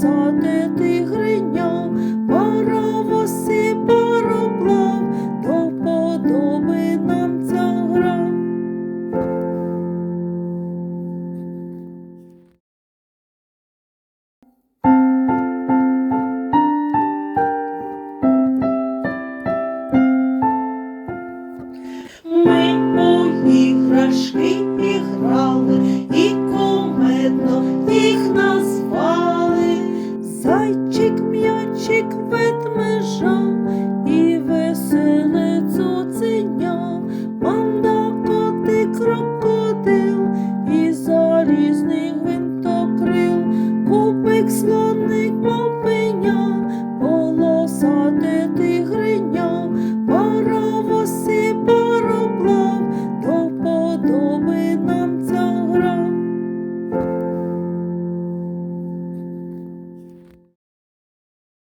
висоти тигриня, паровоси пароплав, до подоби нам ця гра. Ми мої іграшки іграли. І м'ячик, м'ячик, ведмежа і веселе цуценя, панда коти крокодил і залізний гвинтокрил, купик сло.